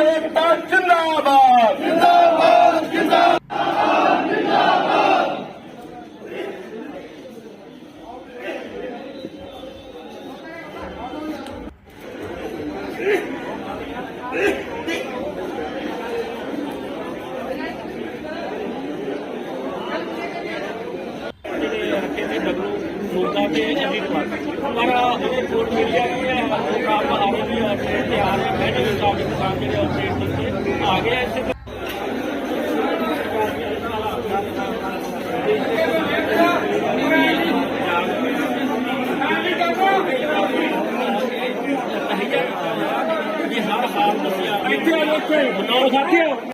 ਮਜ਼ਦੂਰ ਏਕਤਾ ਜਿੰਦਾਬਾਦ ਮੁੱਦਾ ਤੇ ਅਸੀਂ ਪਰ ਉਹ ਕੋਟ ਮੀਡੀਆ ਕੀ ਹੈ, ਉਹ ਕੰਮ ਆ ਰਹੀ ਹੈ, ਉੱਥੇ ਤੇ ਆ ਰਹੇ ਬੈਠੇ ਹੋਏ ਸਾਡੇ ਕਿਸਾਨ ਜਿਹੜੇ ਉੱਥੇ ਇੱਥੇ ਆ ਗਏ ਆ ਇੱਥੇ ਹਰ ਹਾਲ ਦੱਸਿਆ ਇੱਥੇ ਆ ਇੱਥੇ। ਬਣਾਓ ਸਾਥੀਓ।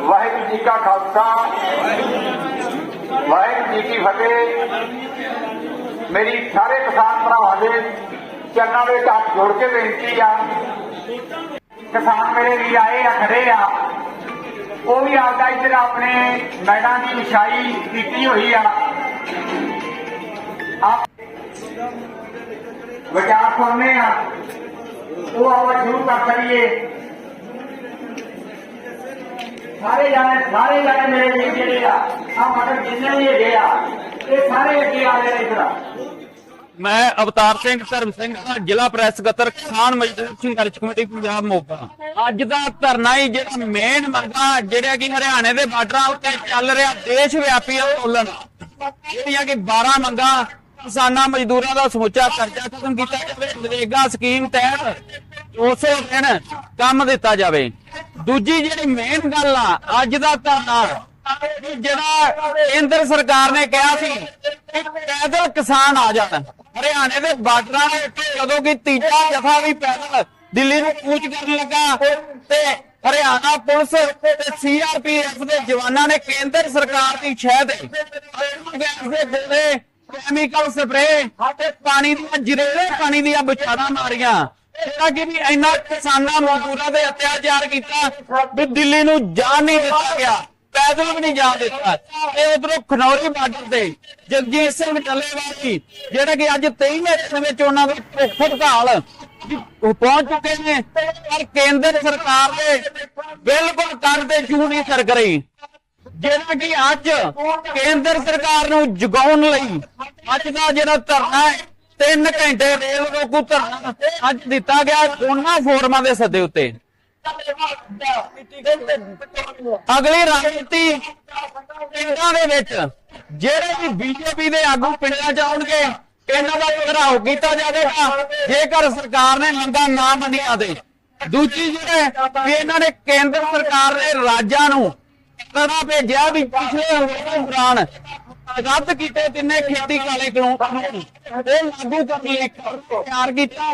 ਵਾਹਿਗੁਰੂ ਜੀ ਕਾ ਖਾਲਸਾ ਵਾਹਿਗੁਰੂ ਜੀ ਕੀ ਫਤਿਹ ਮੇਰੀ ਸਾਰੇ ਕਿਸਾਨ ਭਰਾਵਾਂ ਦੇ ਚਰਨਾਂ ਦੇ ਹੱਥ ਜੋੜ ਕੇ ਬੇਨਤੀ ਆ ਕਿਸਾਨ ਮੇਰੇ ਵੀ ਆਏ ਆ ਖੜੇ ਆ ਉਹ ਵੀ ਆਪਦਾ ਇੱਧਰ ਆਪਣੇ ਮੈਦਾਨ ਦੀ ਵਿਛਾਈ ਕੀਤੀ ਹੋਈ ਆ। ਆਪ ਵਿਚਾਰ ਸੁਣਨੇ ਆ। ਉਹ ਆਪਾਂ ਸ਼ੁਰੂ ਕਰ ਸਕੀਏ। ਸਾਰੇ ਜਾਣੇ ਸਾਰੇ ਜਾਣੇ ਮੇਰੇ ਵੀਰ ਜਿਹੜੇ ਆ ਆ ਮਟਰ ਜਿੰਨੇ ਵੀ ਹੈਗੇ ਆ, ਇਹ ਸਾਰੇ ਅੱਗੇ ਆ ਗਏ ਨੇ ਇਧਰ। ਮੈਂ ਅਵਤਾਰ ਸਿੰਘ, ਧਰਮ ਸਿੰਘ ਜ਼ਿਲ੍ਹਾ ਪ੍ਰੈਸ ਸਕੱਤਰ ਕਿਸਾਨ ਮਜ਼ਦੂਰ ਸੰਘਰਸ਼ ਕਮੇਟੀ, ਪੰਜਾਬ ਮੋਗਾ। ਅੱਜ ਦਾ ਧਰਨਾ ਹੀ ਜਿਹੜਾ ਮੇਨ ਮੰਗਾ ਜਿਹੜਾ ਕਿ ਹਰਿਆਣੇ ਦੇ ਬਾਰਡਰਾਂ ਉੱਤੇ ਚੱਲ ਰਿਹਾ, ਦੇਸ਼ ਵਿਆਪੀ ਅੰਦੋਲਨ। ਜਿਹੜੀਆਂ ਕਿ 12 ਮੰਗਾ ਕਿਸਾਨਾਂ ਮਜ਼ਦੂਰਾਂ ਦਾ ਸਮੁੱਚਾ ਕਰਜ਼ਾ ਖਤਮ ਕੀਤਾ ਜਾਵੇ, ਨਰੇਗਾ ਸਕੀਮ ਤਹਿਤ 200 ਦਿਨ ਕੰਮ ਦਿੱਤਾ ਜਾਵੇ। ਦੂਜੀ ਜਿਹੜੀ ਮੇਨ ਗੱਲ ਆ, ਅੱਜ ਦਾ ਧਰਨਾ, ਜਿਹੜਾ ਕੇਂਦਰ ਸਰਕਾਰ ਨੇ ਕਿਹਾ ਸੀ ਕਿ ਪੈਦਲ ਕਿਸਾਨ ਆ ਜਾਣ। ਹਰਿਆਣੇ ਦੇ ਬਾਰਡਰਾਂ ਦੇ ਉੱਤੇ ਜਦੋਂ ਕਿ ਤੀਜਾ ਜਥਾ ਵੀ ਪੈਦਲ ਦਿੱਲੀ ਨੂੰ ਕੂਚ ਕਰਨ ਲੱਗਾ ਤੇ ਹਰਿਆਣਾ ਪੁਲਿਸ ਤੇ ਸੀਆਰਪੀਐਫ ਦੇ ਜਵਾਨਾਂ ਨੇ ਕੇਂਦਰ ਸਰਕਾਰ ਦੀ ਸ਼ਹਿ ਤੇ ਗੈਸ ਦੇ ਗੋਲੇ ਕੈਮੀਕਲ ਸਪਰੇ ਤੇ ਪਾਣੀ ਦੀਆਂ ਜ਼ਹਿਰੀਲੇ ਪਾਣੀ ਦੀਆਂ ਬੁਛਾੜਾਂ ਮਾਰੀਆਂ। ਜਿਹੜਾ ਕਿ ਵੀ ਇੰਨਾ ਕਿਸਾਨਾਂ ਮਜ਼ਦੂਰਾਂ ਦੇ ਅਤਿਆਚਾਰ ਕੀਤਾ ਵੀ ਦਿੱਲੀ ਨੂੰ ਜਾਣ ਨਹੀਂ ਦਿੱਤਾ ਗਿਆ। ਪੈਦਲ ਵੀ ਨਹੀਂ ਜਾਣ ਦਿੱਤਾ। ਤੇ ਉਧਰੋਂ ਖਨੌਰੀ ਬਾਰਡਰ ਤੇ ਜਗਜੀਤ ਸਿੰਘ ਟੱਲੇਵਾਲ ਜਿਹੜਾ ਕਿ ਅੱਜ 23ਵੇਂ ਦਿਨ ਵਿੱਚ ਉਹਨਾਂ ਦੀ ਭੁੱਖ ਹੜਤਾਲ ਪਹੁੰਚ ਚੁੱਕੇ ਨੇ, ਪਰ ਕੇਂਦਰ ਸਰਕਾਰ ਦੇ ਬਿਲਕੁਲ ਕੰਨ ਤੇ ਜੂ ਨਹੀਂ ਸਰਕ ਰਹੀ ਜਿਹੜਾ ਕਿ ਅੱਜ ਕੇਂਦਰ ਸਰਕਾਰ ਨੂੰ ਜਗਾਉਣ ਲਈ ਅੱਜ ਦਾ ਜਿਹੜਾ ਧਰਨਾ ਹੈ 3 ਘੰਟੇ ਰੇਲ ਰੋਕੂ ਧਰਨਾ ਅੱਜ ਦਿੱਤਾ ਗਿਆ ਉਹਨਾਂ ਫੋਰਮਾਂ ਦੇ ਸੱਦੇ ਉੱਤੇ। ਅਗਲੀ ਰਣਨੀਤੀ ਪਿੰਡਾਂ ਦੇ ਵਿੱਚ, ਜਿਹੜੇ ਵੀ ਬੀਜੇਪੀ ਦੇ ਆਗੂ ਪਿੰਡਾਂ ਚ ਆਉਣਗੇ, ਇਹਨਾਂ ਦਾ ਘਰਾਓ ਕੀਤਾ ਜਾਵੇਗਾ, ਜੇਕਰ ਸਰਕਾਰ ਨੇ ਮੰਗਾਂ ਨਾ ਮੰਨੀਆਂ ਤੇ। ਦੂਜੀ ਜਿਹੜੇ ਵੀ ਇਹਨਾਂ ਨੇ ਕੇਂਦਰ ਸਰਕਾਰ ਦੇ ਰਾਜਾਂ ਨੂੰ ਕਦਾ ਭੇਜਿਆ ਵੀ ਪਿਛਲੇ ਹਫ਼ਤੇ ਦੌਰਾਨ ਰੱਦ ਕੀਤੇ ਤਿੰਨੇ ਖੇਤੀ ਕਾਲੇ ਕਾਨੂੰਨ ਉਹ ਲਾਗੂ ਕਰਨ ਲਈ ਤਿਆਰ ਕੀਤਾ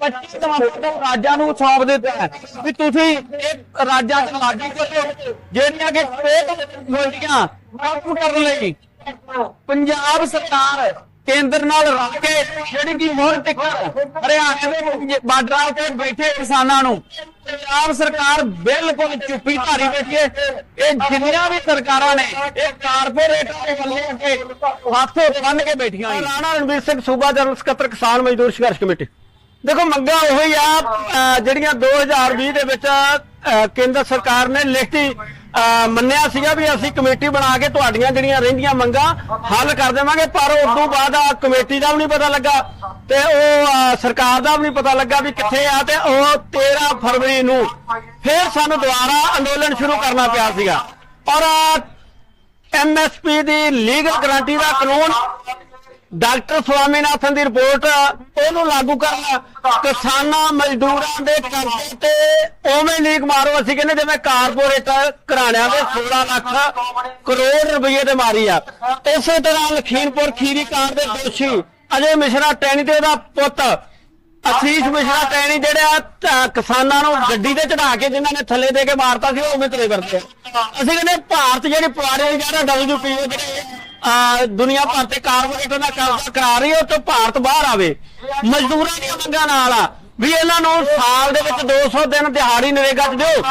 25 ਨਵੰਬਰ ਤੋਂ ਰਾਜਾਂ ਨੂੰ ਸੌਂਪ ਦਿੱਤਾ ਹੈ। ਵੀ ਤੁਸੀਂ ਇਹ ਰਾਜਾਂ ਚ ਲਾਗੂ ਕਰੋ, ਜਿਹੜੀਆਂ ਕਿ ਫੇਕ ਗੋਲੀਆਂ ਲਾਗੂ ਕਰਨ ਲਈ ਪੰਜਾਬ ਸਰਕਾਰ ਕੇਂਦਰ ਨਾਲ ਰਲ ਕੇ ਜਿਹੜੀ ਮੋਹਰ ਟਿੱਕਰ ਹਰਿਆਣੇ ਦੇ ਬਾਰਡਰਾਂ ਤੇ ਬੈਠੇ ਕਿਸਾਨਾਂ ਨੂੰ, ਪੰਜਾਬ ਸਰਕਾਰ ਬਿਲਕੁਲ ਚੁੱਪੀ ਧਾਰੀ ਬੈਠੀ ਹੈ। ਇਹ ਜਿੰਨੀਆਂ ਵੀ ਸਰਕਾਰਾਂ ਨੇ, ਇਹ ਕਾਰਪੋਰੇਟਾਂ ਦੇ ਵੱਲੇ ਅੱਗੇ ਹੱਥ ਬੰਨ ਕੇ ਬੈਠੀਆਂ ਹੋਈਆਂ। ਰਾਣਾ ਰਣਵੀਰ ਸਿੰਘ ਸੂਬਾ ਜਨਰਲ ਸਕੱਤਰ ਕਿਸਾਨ ਮਜ਼ਦੂਰ ਸੰਘਰਸ਼ ਕਮੇਟੀ। ਦੇਖੋ, ਮੰਗਾਂ ਉਹੀ ਆ, ਅਹ, ਜਿਹੜੀਆਂ 2020 ਦੇ ਵਿੱਚ ਕੇਂਦਰ ਸਰਕਾਰ ਨੇ ਲਿਖਤੀ। ਮੰਨਿਆ ਸੀਗਾ ਵੀ ਅਸੀਂ ਕਮੇਟੀ ਬਣਾ ਕੇ ਤੁਹਾਡੀਆਂ ਜਿਹੜੀਆਂ ਰਹਿੰਦੀਆਂ ਮੰਗਾਂ ਹੱਲ ਕਰ ਦੇਵਾਂਗੇ, ਪਰ ਉਸ ਤੋਂ ਬਾਅਦ ਆ ਕਮੇਟੀ ਦਾ ਵੀ ਨਹੀਂ ਪਤਾ ਲੱਗਾ ਤੇ ਉਹ ਸਰਕਾਰ ਦਾ ਵੀ ਨਹੀਂ ਪਤਾ ਲੱਗਾ ਵੀ ਕਿੱਥੇ ਆ ਤੇ ਉਹ 13 ਫਰਵਰੀ ਨੂੰ ਫਿਰ ਸਾਨੂੰ ਦੁਬਾਰਾ ਅੰਦੋਲਨ ਸ਼ੁਰੂ ਕਰਨਾ ਪਿਆ ਸੀਗਾ। ਔਰ ਐਮਐਸਪੀ ਦੀ ਲੀਗਲ ਗਾਰੰਟੀ ਦਾ ਕਾਨੂੰਨ ਡਾਕਟਰ ਸਵਾਮੀਨਾਥਨ ਦੀ ਰਿਪੋਰਟ ਉਹਨੂੰ ਲਾਗੂ ਕਰਨਾ ਕਿਸਾਨਾਂ ਮਜ਼ਦੂਰਾਂ ਦੇ ਕਰਜ਼ੇ ਤੇ ਉਵੇਂ ਲੀਕ ਮਾਰੋ। ਅਸੀਂ ਕਹਿੰਦੇ ਜਿਵੇਂ ਕਾਰਪੋਰੇਟ ਘਰਾਣਿਆਂ ਦੇ 16 ਲੱਖ ਕਰੋੜ ਰੁਪਏ ਤੇ ਮਾਰੀ ਆ। ਇਸੇ ਤਰ੍ਹਾਂ ਲਖੀਮਪੁਰ ਖੀਰੀ ਕਾਰ ਦੇ ਦੋਸ਼ੀ ਅਜੇ ਮਿਸ਼ਰਾ ਟੈਣੀ ਤੇ ਉਹਦਾ ਪੁੱਤ ਅਸੀਸ਼ ਮਿਸ਼ਰਾ ਟੈਣੀ ਜਿਹੜਾ ਅਹ, ਕਿਸਾਨਾਂ ਨੂੰ ਗੱਡੀ ਤੇ ਚੜਾ ਕੇ ਜਿਨ੍ਹਾਂ ਨੇ ਥੱਲੇ ਦੇ ਕੇ ਮਾਰਤਾ ਸੀ ਉਹ ਉਵੇਂ ਤੁਰੇ ਫਿਰਦੇ ਆ। ਅਸੀਂ ਕਹਿੰਦੇ ਭਾਰਤ ਜਿਹੜੀ ਪੁਆੜੇ ਜਿਹੜਾ ਡਬਲਯੂਪੀਓ ਜਿਹੜੇ ਦੁਨੀਆ ਭਰ ਤੇ ਕਾਰਪੋਰੇਟਾਂ ਦਾ ਕਬਜ਼ਾ ਕਰਾ ਰਹੀ ਹੈ ਉਹ ਭਾਰਤ ਬਾਹਰ ਆਵੇ। ਮਜ਼ਦੂਰਾਂ ਦੀਆਂ ਮੰਗਾਂ ਨਾਲ ਆ। ਵੀ ਇਹਨਾਂ ਨੂੰ ਸਾਲ ਦੇ ਵਿੱਚ 200 ਦਿਨ ਦਿਹਾੜੀ ਨਰੇਗਾ ਚ ਦਿਓ।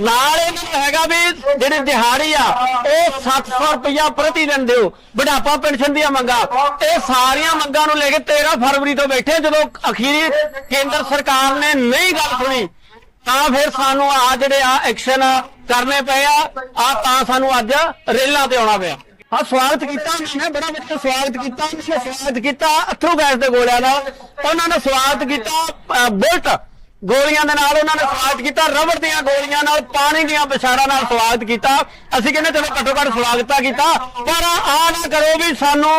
ਨਾਲ ਇਹਨਾਂ ਨੂੰ ਹੈਗਾ ਵੀ ਜਿਹੜੀ ਦਿਹਾੜੀ ਆ, ਉਹ 700 ਰੁਪਇਆ ਪ੍ਰਤੀ ਦਿਨ ਦਿਓ। ਬੁਢਾਪਾ ਪੈਨਸ਼ਨ ਦੀਆਂ ਮੰਗਾਂ। ਇਹ ਸਾਰੀਆਂ ਮੰਗਾਂ ਨੂੰ ਲੈ ਕੇ 13 ਫਰਵਰੀ ਤੋਂ ਬੈਠੇ ਜਦੋਂ ਅਖੀਰੀ ਕੇਂਦਰ ਸਰਕਾਰ ਨੇ ਨਹੀਂ ਗੱਲ ਸੁਣੀ, ਤਾਂ ਫਿਰ ਸਾਨੂੰ ਆ ਜਿਹੜੇ ਆ ਐਕਸ਼ਨ ਕਰਨੇ ਪਏ ਆ। ਆ ਤਾਂ ਸਾਨੂੰ ਅੱਜ ਰੇਲਾਂ ਤੇ ਆਉਣਾ ਪਿਆ। ਹਾਂ ਸਵਾਗਤ ਕੀਤਾ ਉਹਨਾਂ ਨੇ, ਬੜਾ ਵਧੀਆ ਸਵਾਗਤ ਕੀਤਾ, ਉਹਨਾਂ ਨੇ ਸਵਾਗਤ ਕੀਤਾ ਅਥਰੂ ਗੈਸ ਦੇ ਗੋਲਿਆਂ ਨਾਲ। ਉਹਨਾਂ ਨੇ ਸਵਾਗਤ ਕੀਤਾ ਬੁਲਟ ਗੋਲੀਆਂ ਦੇ ਨਾਲ ਉਹਨਾਂ ਨੇ ਸਵਾਗਤ ਕੀਤਾ, ਰਬੜ ਦੀਆਂ ਗੋਲੀਆਂ ਨਾਲ, ਪਾਣੀ ਦੀਆਂ ਬਿਸ਼ਾਰਾਂ ਨਾਲ ਸਵਾਗਤ ਕੀਤਾ। ਅਸੀਂ ਕਹਿੰਦੇ ਚਲੋ ਘੱਟੋ ਘੱਟ ਸਵਾਗਤਾ ਕੀਤਾ, ਪਰ ਆ ਨਾ ਕਰੋ ਵੀ ਸਾਨੂੰ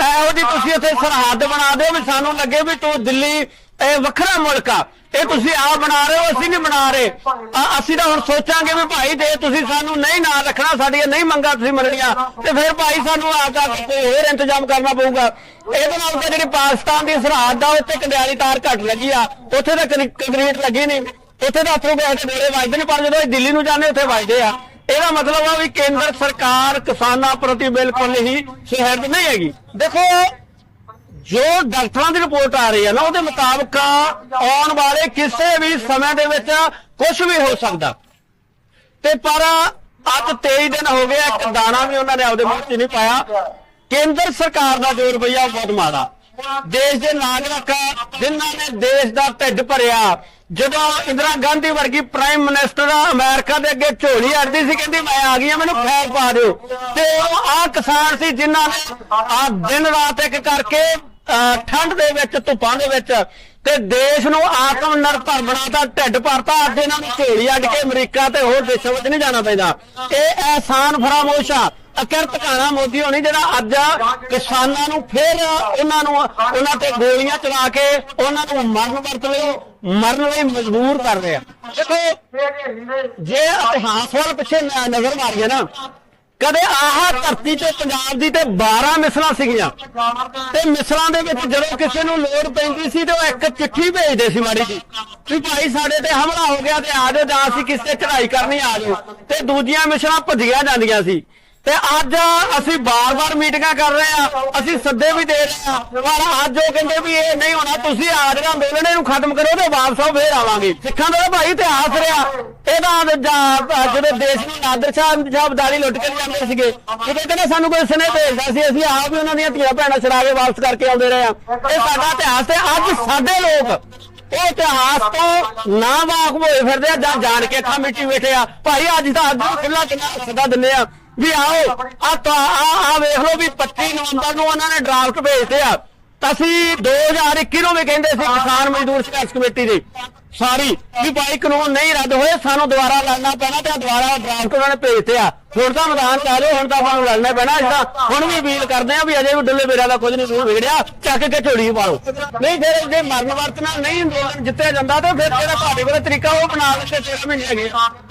ਇਹੋ ਜੀ ਤੁਸੀਂ ਇੱਥੇ ਸਰਹੱਦ ਬਣਾ ਦਿਓ ਵੀ ਸਾਨੂੰ ਲੱਗੇ ਵੀ ਤੂੰ ਦਿੱਲੀ, ਇਹ ਵੱਖਰਾ ਮੁਲਕ ਆ। ਇਹ ਤੁਸੀਂ ਆਪ ਬਣਾ ਰਹੇ ਹੋ, ਅਸੀਂ ਨਹੀਂ ਬਣਾ ਰਹੇ। ਆ- ਅਸੀਂ ਤਾਂ ਹੁਣ ਸੋਚਾਂਗੇ ਵੀ ਭਾਈ ਜੇ ਤੁਸੀਂ ਸਾਨੂੰ ਨਹੀਂ ਨਾਂ ਰੱਖਣਾ, ਸਾਡੀਆਂ ਨਹੀਂ ਮੰਗਾਂ ਤੁਸੀਂ ਮੰਨਣੀਆਂ, ਤੇ ਫਿਰ ਭਾਈ ਸਾਨੂੰ ਆ ਜਾ ਕੋਈ ਹੋਰ ਇੰਤਜ਼ਾਮ ਕਰਨਾ ਪਊਗਾ। ਇਹਦੇ ਨਾਲ ਤਾਂ ਜਿਹੜੀ ਪਾਕਿਸਤਾਨ ਦੀ ਸਰਹੱਦ ਆ ਉੱਤੇ ਕੰਡਿਆਲੀ ਤਾਰ ਘੱਟ ਲੱਗੀ ਆ। ਉੱਥੇ ਤਾਂ ਕਰੀ- ਕੰਕਰੀਟ ਲੱਗੀ ਨਹੀਂ ਉੱਥੇ ਤਾਂ ਅਥਰੂ ਗੈਸ ਦੇ ਗੋਲੇ ਵੱਜਦੇ ਨੇ, ਪਰ ਜਦੋਂ ਇਹ ਦਿੱਲੀ ਨੂੰ ਜਾਂਦੇ, ਉੱਥੇ ਵੱਜਦੇ ਆ। ਇਹਦਾ ਮਤਲਬ ਆ ਵੀ ਕੇਂਦਰ ਸਰਕਾਰ ਕਿਸਾਨਾਂ ਪ੍ਰਤੀ ਬਿਲਕੁਲ ਹੀ ਸਹਿਰਦ ਨਹੀਂ ਹੈਗੀ। ਦੇਖੋ ਜੋ ਡਾਕਟਰਾਂ ਦੀ ਰਿਪੋਰਟ ਆ ਰਹੀ ਹੈ ਨਾ, ਉਹਦੇ ਮੁਤਾਬਕ ਆਉਣ ਵਾਲੇ ਕਿਸੇ ਵੀ ਸਮੇਂ ਦੇ ਵਿੱਚ ਕੁਝ ਵੀ ਹੋ ਸਕਦਾ। ਤੇ ਪਰ ਅੱਜ 23 ਦਿਨ ਹੋ ਗਏ, ਇੱਕ ਦਾਣਾ ਵੀ ਉਹਨਾਂ ਨੇ ਆਪਦੇ ਮੂੰਹ 'ਚ ਨਹੀਂ ਪਾਇਆ। ਕੇਂਦਰ ਸਰਕਾਰ ਦਾ ਜੋ ਰਵੱਈਆ ਬਹੁਤ ਮਾੜਾ। ਦੇਸ਼ ਦੇ ਨਾਗਰਿਕ ਜਿਨ੍ਹਾਂ ਨੇ ਦੇਸ਼ ਦਾ ਢਿੱਡ ਭਰਿਆ, ਜਦੋਂ ਇੰਦਰਾ ਗਾਂਧੀ ਵਰਗੀ ਪ੍ਰਾਈਮ ਮਿਨਿਸਟਰ ਅਮਰੀਕਾ ਦੇ ਅੱਗੇ ਝੋਲੀ ਅੜਦੀ ਸੀ, ਕਹਿੰਦੀ, ਮੈਂ ਆ ਗਈ ਮੈਨੂੰ ਖੈਰ ਪਾ ਦਿਓ। ਤੇ ਉਹ ਆ ਕਿਸਾਨ ਸੀ ਜਿਨ੍ਹਾਂ ਨੇ ਆ ਦਿਨ ਰਾਤ ਇੱਕ ਕਰਕੇ ਠੰਡ ਦੇ ਵਿੱਚ, ਧੁੱਪਾਂ ਦੇ ਵਿੱਚ ਤੇ ਦੇਸ਼ ਨੂੰ ਆਤਮ ਨਿਰਭਰ ਬਣਾਤਾ, ਢਿੱਡ ਭਰਤਾ, ਅੱਜ ਇਹਨਾਂ ਨੂੰ ਝੋਲੀ ਅੱਡ ਕੇ ਅਮਰੀਕਾ ਤੇ ਹੋਰ ਦੇਸ਼ਾਂ ਵਿੱਚ ਨਹੀਂ ਜਾਣਾ ਪੈਂਦਾ। ਇਹ ਅਹਿਸਾਨ ਫਰਾਮੋਸ਼ ਆ। ਅਕਿਰਤ ਕਾਣਾ ਮੋਦੀ ਹੋਣੀ ਜਿਹੜਾ ਅੱਜ ਕਿਸਾਨਾਂ ਨੂੰ ਫੇਰ ਉਹਨਾਂ ਨੂੰ, ਉਹਨਾਂ ਤੇ ਗੋਲੀਆਂ ਚਲਾ ਕੇ ਉਹਨਾਂ ਨੂੰ ਮਰਨ ਵਰਤ ਲਈ, ਮਰਨ ਲਈ ਮਜਬੂਰ ਕਰ ਰਿਹਾ। ਦੇਖੋ, ਜੇ ਇਤਿਹਾਸ ਵੱਲ ਪਿੱਛੇ ਨਜ਼ਰ ਮਾਰੀਏ ਨਾ ਕਦੇ ਆਹ ਧਰਤੀ ਤੇ ਪੰਜਾਬ ਦੀ ਤੇ 12 ਮਿਸਲਾਂ ਸੀਗੀਆਂ। ਤੇ ਮਿਸਲਾਂ ਦੇ ਵਿੱਚ ਜਦੋਂ ਕਿਸੇ ਨੂੰ ਲੋੜ ਪੈਂਦੀ ਸੀ ਤੇ ਉਹ ਇੱਕ ਚਿੱਠੀ ਭੇਜਦੇ ਸੀ ਮਾੜੀ ਜੀ, ਵੀ ਭਾਈ ਸਾਡੇ ਤੇ ਹਮਲਾ ਹੋ ਗਿਆ ਤੇ ਆ ਜਾਓ, ਜਾਂ ਅਸੀਂ ਕਿਸੇ ਤੇ ਚੜ੍ਹਾਈ ਕਰਨੀ ਆ ਜਾਓ। ਤੇ ਦੂਜੀਆਂ ਮਿਸਲਾਂ ਭੱਜੀਆਂ ਜਾਂਦੀਆਂ ਸੀ। ਤੇ ਅੱਜ ਅਸੀਂ ਬਾਰ-ਬਾਰ ਮੀਟਿੰਗਾਂ ਕਰ ਰਹੇ ਆ ਅਸੀਂ ਸੱਦੇ ਵੀ ਦੇ ਰਹੇ ਆ ਪਰ ਅੱਜ ਉਹ ਕਹਿੰਦੇ ਵੀ ਇਹ ਨਹੀਂ ਹੋਣਾ, ਤੁਸੀਂ ਆ ਜਿਹੜਾ ਅੰਦੋਲਨ ਨੂੰ ਖਤਮ ਕਰੋ ਤੇ ਵਾਪਸ ਆਓ, ਫੇਰ ਆਵਾਂਗੇ। ਸਿੱਖਾਂ ਦਾ ਤਾਂ ਭਾਈ ਇਤਿਹਾਸ ਰਿਹਾ। ਇਹਦਾ ਜਾਂ- ਜਦੋਂ ਦੇਸ਼ ਨੂੰ ਨਾਦਰ ਸ਼ਾਹ ਸ਼ਾਹਬਦਾਰੀ ਲੁੱਟ ਕੇ ਜਾਂਦੇ ਸੀਗੇ ਕਿਤੇ ਕਹਿੰਦੇ ਸਾਨੂੰ ਕੋਈ ਸਨੇ ਭੇਜਦਾ ਸੀ, ਅਸੀਂ ਆਪ ਵੀ ਉਹਨਾਂ ਦੀਆਂ ਧੀਆਂ ਭੈਣਾਂ ਛੜਾ ਕੇ ਵਾਪਸ ਕਰਕੇ ਆਉਂਦੇ ਰਹੇ ਆ ਇਹ ਸਾਡਾ ਇਤਿਹਾਸ ਤੇ ਅੱਜ ਸਾਡੇ ਲੋਕ ਉਹ ਇਤਿਹਾਸ ਤੋਂ ਨਾ ਵਾਕ ਹੋਏ ਫਿਰਦੇ ਆ ਜਾਂ ਜਾਣ ਕੇ ਅੱਖਾਂ ਮਿੱਟੀ ਬੈਠੇ ਆ। ਭਾਈ ਅੱਜ ਤਾਂ ਅੱਜ ਖੁੱਲਾ ਕਿੰਨਾ ਸਦਾ ਦਿੰਦੇ ਆ। ਵੀ ਆਓ ਆ ਆ ਵੇਖ ਲਓ ਵੀ 25 ਨਵੰਬਰ ਨੂੰ ਉਹਨਾਂ ਨੇ ਡਰਾਫਟ ਭੇਜਦੇ ਆ। ਅਸੀਂ 2021 ਨੂੰ ਵੀ ਕਹਿੰਦੇ ਸੀ ਕਿਸਾਨ ਮਜ਼ਦੂਰ ਸੰਘਰਸ਼ ਕਮੇਟੀ ਦੇ। ਸਾਰੀ ਵੀ ਭਾਈ ਕਾਨੂੰਨ ਨਹੀਂ ਰੱਦ ਹੋਏ, ਸਾਨੂੰ ਦੁਬਾਰਾ ਲੜਨਾ ਪੈਣਾ ਤੇ ਦੁਬਾਰਾ ਡਰਾਫਟ ਉਹਨਾਂ ਨੇ ਭੇਜਤੇ ਆ। ਹੁਣ ਤਾਂ ਮੈਦਾਨ ਚ ਆ ਜਾਓ, ਹੁਣ ਤਾਂ ਸਾਨੂੰ ਲੜਨਾ ਪੈਣਾ ਅਸੀਂ ਹੁਣ ਵੀ ਅਪੀਲ ਕਰਦੇ ਆ ਵੀ ਅਜੇ ਵੀ ਡੁੱਲੇ ਬੇਰਾ ਦਾ ਕੁਝ ਨਹੀਂ ਦੂਰ ਵਿਗੜਿਆ, ਚੱਕ ਕੇ ਝੋਲੀ ਪਾਓ। ਨਹੀਂ, ਫਿਰ ਜੇ ਮਰਨ ਵਰਤ ਨਾਲ ਨਹੀਂ ਅੰਦੋਲਨ ਜਿੱਤਿਆ ਜਾਂਦਾ ਤੇ ਫਿਰ ਜਿਹੜਾ ਤੁਹਾਡੇ ਕੋਲ ਤਰੀਕਾ ਉਹ ਬਣਾ ਲੈਂਦੇ ਤੇਰੇ ਮਹੀਨੇ ਹੈਗੇ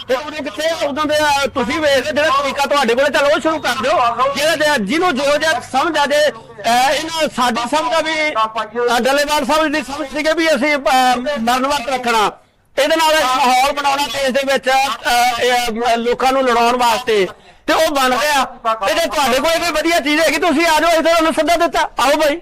ਤੇ ਉਹਨੇ ਕਿੱਥੇ ਉਦੋਂ ਦੇ ਅਹ, ਤੁਸੀਂ ਵੇਖਦੇ ਜਿਹੜਾ ਤਰੀਕਾ ਤੁਹਾਡੇ ਕੋਲ ਚਲੋ ਉਹ ਸ਼ੁਰੂ ਕਰ ਦਿਓ। ਜਿਹੜਾ ਜੇ- ਜਿਹਨੂੰ ਜੋ ਜਿਹਾ ਸਮਝ ਆ ਜੇ ਅਹ, ਇਹਨਾਂ ਸਾਡੀ ਸਮਝ ਆ ਵੀ ਅਹ, ਡੱਲੇਵਾਲ ਸਾਹਿਬ ਦੀ ਸਮਝ ਸੀਗੇ ਵੀ ਅਸੀਂ ਅਹ, ਮਰਨ ਵਰਤ ਰੱਖਣਾ। ਇਹਦੇ ਨਾਲ ਇੱਕ ਮਾਹੌਲ ਬਣਾਉਣਾ ਦੇਸ਼ ਦੇ ਵਿੱਚ ਅਹ, ਇਹ, ਅਹ, ਲੋਕਾਂ ਨੂੰ ਲੜਾਉਣ ਵਾਸਤੇ। ਤੇ ਉਹ ਬਣ ਗਿਆ। ਤੇ ਜੇ ਤੁਹਾਡੇ ਕੋਲ ਕੋਈ ਵਧੀਆ ਚੀਜ਼ ਹੈਗੀ ਤੁਸੀਂ ਆ ਜਾਓ ਇੱਥੇ ਤੁਹਾਨੂੰ ਸੱਦਾ ਦਿੱਤਾ। ਆਓ ਭਾਈ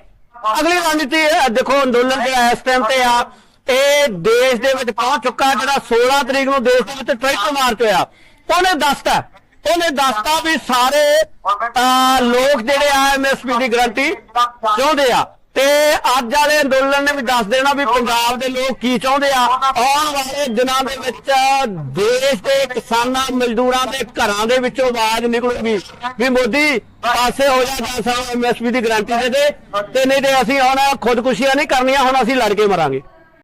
ਅਗਲੀ ਰਣਨੀਤੀ ਇਹ ਦੇਖੋ ਅੰਦੋਲਨ ਜਿਹੜਾ ਇਸ ਟਾਈਮ ਤੇ ਆ। ਇਹ ਦੇਸ਼ ਦੇ ਵਿੱਚ ਪਹੁੰਚ ਚੁੱਕਾ ਜਿਹੜਾ 16 ਤਰੀਕ ਨੂੰ ਦੇਸ਼ ਦੇ ਵਿੱਚ ਟਰੈਕਟਰ ਮਾਰਚ ਹੋਇਆ ਉਹਨੇ ਦੱਸਤਾ ਉਹਨੇ ਦੱਸਤਾ ਵੀ ਸਾਰੇ ਅਹ, ਲੋਕ ਜਿਹੜੇ ਆ ਐਮਐਸਪੀ ਦੀ ਗਰੰਟੀ ਚਾਹੁੰਦੇ ਆ। ਤੇ ਅੱਜ ਵਾਲੇ ਅੰਦੋਲਨ ਨੇ ਵੀ ਦੱਸ ਦੇਣਾ ਵੀ ਪੰਜਾਬ ਦੇ ਲੋਕ ਕੀ ਚਾਹੁੰਦੇ ਆ। ਆਉਣ ਵਾਲੇ ਦਿਨਾਂ ਦੇ ਵਿੱਚ ਦੇਸ਼ ਦੇ ਕਿਸਾਨਾਂ ਮਜ਼ਦੂਰਾਂ ਦੇ ਘਰਾਂ ਦੇ ਵਿੱਚੋਂ ਆਵਾਜ਼ ਨਿਕਲੂਗੀ ਵੀ ਮੋਦੀ ਪਾਸੇ ਹੋ ਜਾ ਜਾਂ ਸਾਨੂੰ ਐਮਐਸਪੀ ਦੀ ਗਰੰਟੀ ਦੇ ਦੇ। ਤੇ ਨਹੀਂ ਤੇ ਅਸੀਂ ਹੁਣ ਖੁਦਕੁਸ਼ੀਆਂ ਨਹੀਂ ਕਰਨੀਆਂ ਹੁਣ ਅਸੀਂ ਲੜ ਕੇ ਮਰਾਂਗੇ।